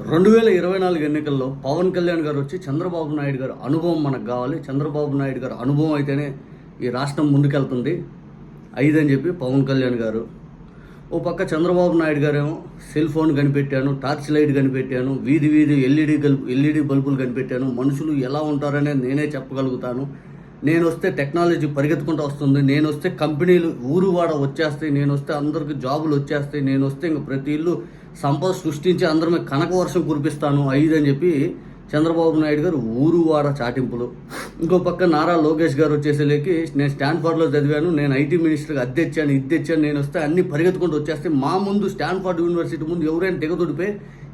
రెండు వేల ఇరవై నాలుగు ఎన్నికల్లో పవన్ కళ్యాణ్ గారు వచ్చి చంద్రబాబు నాయుడు గారు అనుభవం మనకు కావాలి. చంద్రబాబు నాయుడు గారు అనుభవం అయితేనే ఈ రాష్ట్రం ముందుకెళ్తుంది. ఐదని చెప్పి పవన్ కళ్యాణ్ గారు. ఓ పక్క చంద్రబాబు నాయుడు గారేమో సెల్ ఫోన్ కనిపెట్టాను టార్చ్ లైట్ కనిపెట్టాను వీధి వీధి ఎల్ఈడి గల్పు ఎల్ఈడి బల్బులు కనిపెట్టాను. మనుషులు ఎలా ఉంటారనే నేనే చెప్పగలుగుతాను. నేను వస్తే టెక్నాలజీ పరిగెత్తుకుంటూ వస్తుంది. నేను వస్తే కంపెనీలు ఊరు వాడ వచ్చేస్తాయి. నేను వస్తే అందరికి జాబులు వచ్చేస్తాయి. నేను వస్తే ఇంక ప్రతి ఇల్లు సంపద సృష్టించి అందరి కనక వర్షం కురిపిస్తాను ఐదు అని చెప్పి చంద్రబాబు నాయుడు గారు ఊరువాడ చాటింపులు. ఇంకో పక్క నారా లోకేష్ గారు వచ్చేసరికి నేను స్టాన్ఫర్డ్లో చదివాను నేను ఐటీ మినిస్టర్గా అది తెచ్చాను ఇది తెచ్చాను నేను వస్తే అన్ని పరిగెత్తుకుంటూ వచ్చేస్తే మా ముందు స్టాన్ఫర్డ్ యూనివర్సిటీ ముందు ఎవరైనా తెగదొడిపే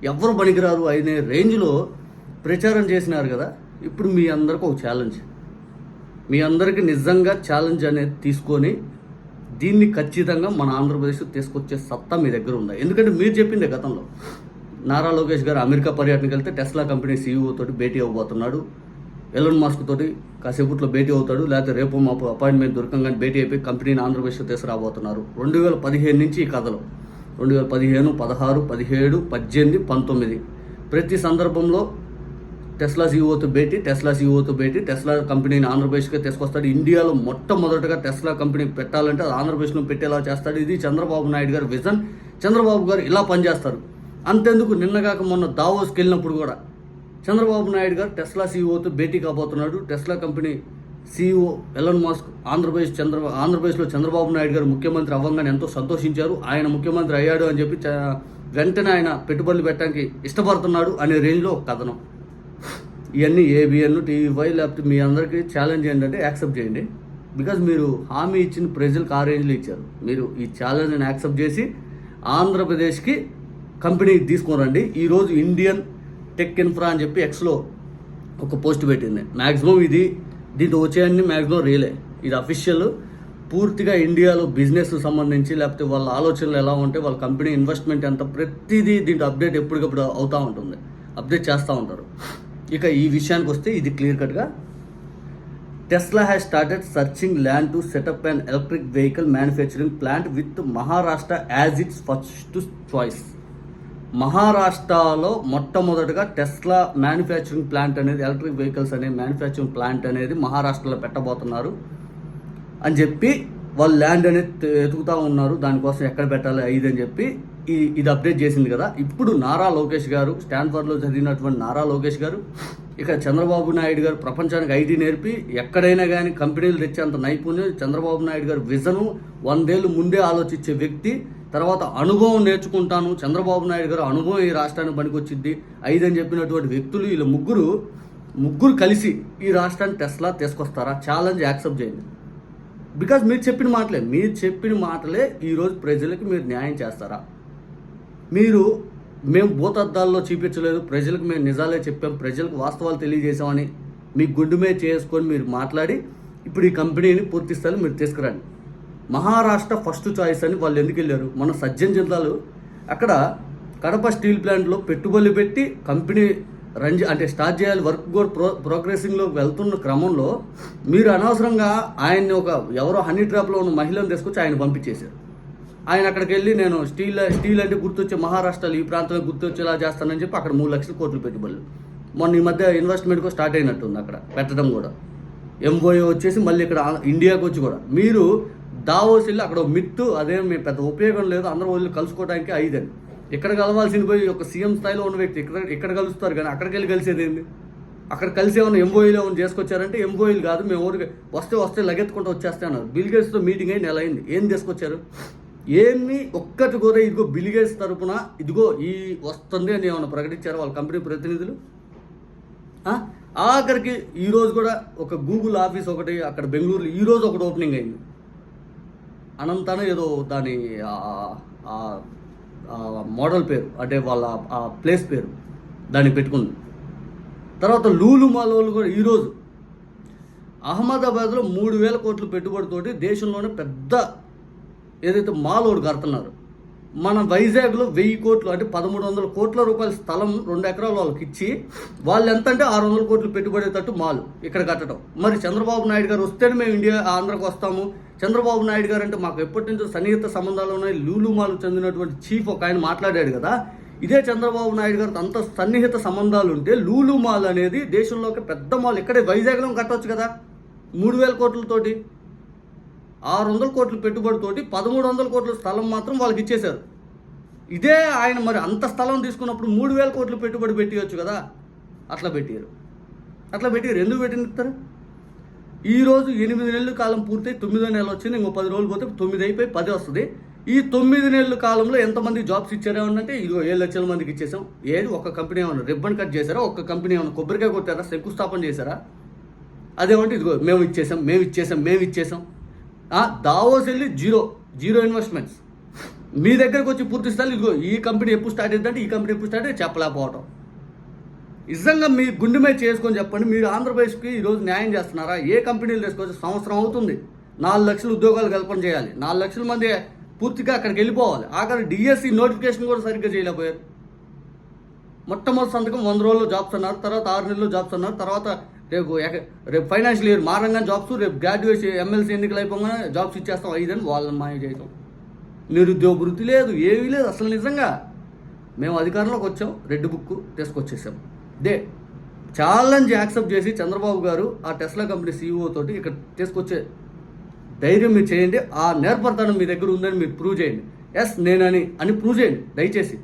ఎవరు పనికిరారు అనే రేంజ్లో ప్రచారం చేసినారు కదా ఇప్పుడు మీ అందరికి ఒక ఛాలెంజ్ మీ అందరికీ నిజంగా ఛాలెంజ్ అనేది తీసుకొని దీన్ని ఖచ్చితంగా మన ఆంధ్రప్రదేశ్ తీసుకొచ్చే సత్తా మీ దగ్గర ఉందా? ఎందుకంటే మీరు చెప్పిందే గతంలో. నారా లోకేష్ గారు అమెరికా పర్యటనకి వెళ్తే టెస్లా కంపెనీ సీఈఓ తోటి భేటీ అవ్వబోతున్నాడు. ఎలన్ మాస్క్ తోటి కాసేపట్లో భేటీ అవుతాడు. లేకపోతే రేపు మాపు అపాయింట్మెంట్ దొరకంగానే భేటీ అయిపోయి కంపెనీని ఆంధ్రప్రదేశ్లో తీసుకురాబోతున్నారు. రెండు వేల పదిహేను నుంచి ఈ కథలు. రెండు వేల పదిహేను పదహారు పదిహేడు పద్దెనిమిది పంతొమ్మిది. ప్రతి సందర్భంలో టెస్లా సీఈఓతో భేటీ టెస్లా సీఈఓతో భేటీ టెస్లా కంపెనీని ఆంధ్రప్రదేశ్కి తీసుకొస్తాడు. ఇండియాలో మొట్టమొదటగా టెస్లా కంపెనీ పెట్టాలంటే అది ఆంధ్రప్రదేశ్లో పెట్టేలా చేస్తాడు. ఇది చంద్రబాబు నాయుడు గారి విజన్. చంద్రబాబు గారు ఇలా పనిచేస్తారు. అంతెందుకు నిన్నగాక మొన్న దావోస్కి వెళ్ళినప్పుడు కూడా చంద్రబాబు నాయుడు గారు టెస్లా సీఈఓతో భేటీ కాబోతున్నాడు. Tesla company CEO Elon Musk Andhra Pradesh Chandra ఆంధ్రప్రదేశ్లో చంద్రబాబు నాయుడు గారు ముఖ్యమంత్రి అవ్వంగానే ఎంతో సంతోషించారు. ఆయన ముఖ్యమంత్రి అయ్యాడు అని చెప్పి వెంటనే ఆయన పెట్టుబడులు పెట్టడానికి ఇష్టపడుతున్నాడు అనే రేంజ్లో ఒక కథనం. ఇవన్నీ ఏబిఎన్ టీవీ ఫైవ్ లేకపోతే మీ అందరికీ ఛాలెంజ్ ఏంటంటే యాక్సెప్ట్ చేయండి. బికాజ్ మీరు హామీ ఇచ్చిన ప్రజలకు ఆ రేంజ్లో ఇచ్చారు. మీరు ఈ ఛాలెంజ్ని యాక్సెప్ట్ చేసి ఆంధ్రప్రదేశ్కి కంపెనీ తీసుకురండి ఈరోజు ఇండియన్ టెక్ ఇన్ఫ్రా అని చెప్పి ఎక్స్లో ఒక పోస్ట్ పెట్టింది. మ్యాక్సిమం ఇది దీంట్లో వచ్చేయన్ని మ్యాక్సిమం రియలే ఇది అఫీషియల్ పూర్తిగా ఇండియాలో బిజినెస్ సంబంధించి లేకపోతే వాళ్ళ ఆలోచనలు ఎలా ఉంటే వాళ్ళ కంపెనీ ఇన్వెస్ట్మెంట్ ఎంత ప్రతిదీ దీంట్లో అప్డేట్ ఎప్పటికప్పుడు అవుతూ ఉంటుంది. అప్డేట్ చేస్తూ ఉంటారు. ఇక ఈ విషయానికి వస్తే ఇది క్లియర్ కట్గా Tesla has started searching land to set up an electric vehicle manufacturing plant with Maharashtra as its first choice మహారాష్ట్రలో మొట్టమొదటిగా టెస్లా మ్యానుఫ్యాక్చరింగ్ ప్లాంట్ అనేది ఎలక్ట్రిక్ వెహికల్స్ అనే మ్యానుఫ్యాక్చరింగ్ ప్లాంట్ అనేది మహారాష్ట్రలో పెట్టబోతున్నారు. అని చెప్పి వాళ్ళు ల్యాండ్ అనేది తె- ఉన్నారు. దానికోసం ఎక్కడ పెట్టాలి ఇది అని చెప్పి ఈ ఇది అప్డేట్ చేసింది కదా. ఇప్పుడు నారా లోకేష్ గారు స్టాన్ఫర్డ్లో చదివినటువంటి నారా లోకేష్ గారు ఇక చంద్రబాబు నాయుడు గారు ప్రపంచానికి ఐటీ నేర్పి ఎక్కడైనా కానీ కంపెనీలు తెచ్చేంత నైపుణ్యం చంద్రబాబు నాయుడు గారు విజను వందేళ్ళు ముందే ఆలోచించే వ్యక్తి తర్వాత అనుభవం నేర్చుకుంటాను చంద్రబాబు నాయుడు గారు అనుభవం ఈ రాష్ట్రానికి పనికొచ్చింది ఐదు అని చెప్పినటువంటి వ్యక్తులు వీళ్ళ ముగ్గురు ముగ్గురు కలిసి ఈ రాష్ట్రాన్ని టెస్లా తీసుకొస్తారా? ఛాలెంజ్ యాక్సెప్ట్ చేయండి. బికాజ్ మీరు చెప్పిన మాటలే మీరు చెప్పిన మాటలే ఈరోజు ప్రజలకు మీరు న్యాయం చేస్తారా? మీరు మేము భూతద్దాల్లో చూపించలేదు ప్రజలకు మేము నిజాలే చెప్పాం ప్రజలకు వాస్తవాలు తెలియజేశామని మీ గుడ్డు మీద చేసుకొని మీరు మాట్లాడి ఇప్పుడు ఈ కంపెనీని పూర్తి స్థాయిలో మీరు తీసుకురండి. మహారాష్ట్ర ఫస్ట్ చాయిస్ అని వాళ్ళు ఎందుకు వెళ్ళారు? మన సజ్జన్ జిల్లాలు అక్కడ కడప స్టీల్ ప్లాంట్లో పెట్టుబడులు పెట్టి కంపెనీ రన్ అంటే స్టార్ట్ చేయాలి వర్క్ కూడా ప్రో ప్రోగ్రెసింగ్లో వెళ్తున్న క్రమంలో మీరు అనవసరంగా ఆయన్ని ఒక ఎవరో హనీ ట్రాప్లో ఉన్న మహిళను తీసుకొచ్చి ఆయన పంపించేశారు. ఆయన అక్కడికి వెళ్ళి నేను స్టీల్ స్టీల్ అంటే గుర్తొచ్చే మహారాష్ట్రలో ఈ ప్రాంతంలో గుర్తొచ్చేలా చేస్తానని చెప్పి అక్కడ మూడు లక్షల కోట్లు పెట్టుబడులు. మొన్న ఈ మధ్య ఇన్వెస్ట్మెంట్ కూడా స్టార్ట్ అయినట్టుంది అక్కడ పెట్టడం కూడా. ఎంఓఏ వచ్చేసి మళ్ళీ ఇక్కడ ఇండియాకి వచ్చి కూడా. మీరు దావోస్ వెళ్ళి అక్కడ మిత్తు అదేం మీ పెద్ద ఉపయోగం లేదు అందరూ వదిలి కలుసుకోవడానికి ఐదని ఇక్కడ కలవాల్సింది పోయి ఒక సీఎం స్థాయిలో ఉన్న వ్యక్తి ఇక్కడ ఇక్కడ కలుస్తారు కానీ అక్కడికి వెళ్ళి కలిసేది ఏంది? అక్కడ కలిసి ఏమైనా ఎంఓఈలు ఏమైనా చేసుకొచ్చారంటే ఎంఓఈలు కాదు మేము ఊరికి వస్తే వస్తే లగెత్తుకుంటూ వచ్చేస్తే అన్నారు. బిల్గేట్స్తో మీటింగ్ అయి నెల అయింది. ఏం తీసుకొచ్చారు? ఏమి ఒక్కటి కూడా ఇదిగో బిల్గేట్స్ తరపున ఇదిగో ఈ వస్తుంది అని ఏమైనా ప్రకటించారు వాళ్ళ కంపెనీ ప్రతినిధులు? ఆఖరికి ఈరోజు కూడా ఒక గూగుల్ ఆఫీస్ ఒకటి అక్కడ బెంగళూరులో ఈరోజు ఒకటి ఓపెనింగ్ అయింది. అనంతన ఏదో దాని మోడల్ పేరు అంటే వాళ్ళ ఆ ప్లేస్ పేరు దాన్ని పెట్టుకుంది. తర్వాత లూలు మాలోలు వాళ్ళు కూడా ఈరోజు అహ్మదాబాద్లో మూడు వేల కోట్ల పెట్టుబడితోటి దేశంలోనే పెద్ద ఏదైతే మాల్ ఒకటి కడుతున్నారు. మన వైజాగ్లో వెయ్యి కోట్లు అంటే పదమూడు వందల కోట్ల రూపాయల స్థలం రెండు ఎకరాలు వాళ్ళకి ఇచ్చి వాళ్ళు ఎంత అంటే ఆరు వందల కోట్లు పెట్టుబడేటట్టు మాలు ఇక్కడ కట్టడం. మరి చంద్రబాబు నాయుడు గారు వస్తేనే మేము ఇండియా ఆంధ్రాకి వస్తాము. చంద్రబాబు నాయుడు గారు అంటే మాకు ఎప్పటి నుంచో సన్నిహిత సంబంధాలు ఉన్నాయి. లూలు మాలు చెందినటువంటి చీఫ్ ఒక ఆయన మాట్లాడాడు కదా. ఇదే చంద్రబాబు నాయుడు గారితో అంత సన్నిహిత సంబంధాలు ఉంటే లూలు మాల్ అనేది దేశంలోకి పెద్ద మాల్. ఇక్కడే వైజాగ్లో కట్టవచ్చు కదా. మూడు వేల కోట్లతోటి. ఆరు వందల కోట్ల పెట్టుబడితోటి పదమూడు వందల కోట్ల స్థలం మాత్రం వాళ్ళకి ఇచ్చేశారు. ఇదే ఆయన మరి అంత స్థలం తీసుకున్నప్పుడు మూడు వేల కోట్లు పెట్టుబడి పెట్టియచ్చు కదా. అట్లా పెట్టారు. అట్లా పెట్టారు. ఎందుకు పెట్టిస్తారు ఈరోజు ఎనిమిది నెలల కాలం పూర్తయి తొమ్మిదో నెల వచ్చింది ఇంకో పది రోజులు పోతే తొమ్మిది అయిపోయి పది వస్తుంది. ఈ తొమ్మిది నెలల కాలంలో ఎంతమంది జాబ్స్ ఇచ్చారా అంటే ఇదిగో ఏడు లక్షల మందికి ఇచ్చేసాం. ఏది? ఒక కంపెనీ ఏమన్నా రిబ్బన్ కట్ చేశారా? ఒక కంపెనీ ఏమన్నా కొబ్బరికాయ కొట్టారా? శంకుస్థాపన చేశారా? అదేమంటే ఇదిగో మేము ఇచ్చేసాం మేము ఇచ్చేసాం మేము ఇచ్చేసాం. దావోస్ వెళ్ళి జీరో జీరో ఇన్వెస్ట్మెంట్స్. మీ దగ్గరకు వచ్చి పూర్తి స్థాయి ఇదిగో ఈ కంపెనీ ఎప్పుడు స్టార్ట్ అయిందంటే ఈ కంపెనీ ఎప్పుడు స్టార్ట్ అయ్యి చెప్పలేకపోవటం. నిజంగా మీ గుండె మీద చేసుకొని చెప్పండి మీరు ఆంధ్రప్రదేశ్కి ఈరోజు న్యాయం చేస్తున్నారా? ఏ కంపెనీలు తీసుకొచ్చి సంవత్సరం అవుతుంది? నాలుగు లక్షల ఉద్యోగాలు కల్పన చేయాలి. నాలుగు లక్షల మంది పూర్తిగా అక్కడికి వెళ్ళిపోవాలి. ఆఖరి డిఎస్సి నోటిఫికేషన్ కూడా సరిగ్గా చేయలేకపోయారు. మొట్టమొదటి సంతకం వంద రోజుల్లో జాబ్స్ అన్నారు తర్వాత ఆరు నెలల్లో జాబ్స్ అన్నారు తర్వాత రేపు రేపు ఫైనాన్షియల్ ఇయర్ మారంగా జాబ్స్ రేపు గ్రాడ్యుయేషన్ ఎమ్మెల్సీ ఎన్నికలు అయిపోగానే జాబ్స్ ఇచ్చేస్తాం. ఐదని వాళ్ళని మాయ చేయటం. నిరుద్యోగ వృత్తి లేదు ఏమీ లేదు. అసలు నిజంగా మేము అధికారంలోకి వచ్చాం రెడ్ బుక్ తీసుకొచ్చేసాం. దే ఛాలెంజ్ యాక్సెప్ట్ చేసి చంద్రబాబు గారు ఆ టెస్లా కంపెనీ సీఈఓ తోటి ఇక్కడ తీసుకొచ్చే ధైర్యం మీరు చేయండి. ఆ నేర్పరితనం మీ దగ్గర ఉందని మీరు ప్రూవ్ చేయండి. ఎస్ నేనని అని ప్రూవ్ చేయండి. దయచేసి.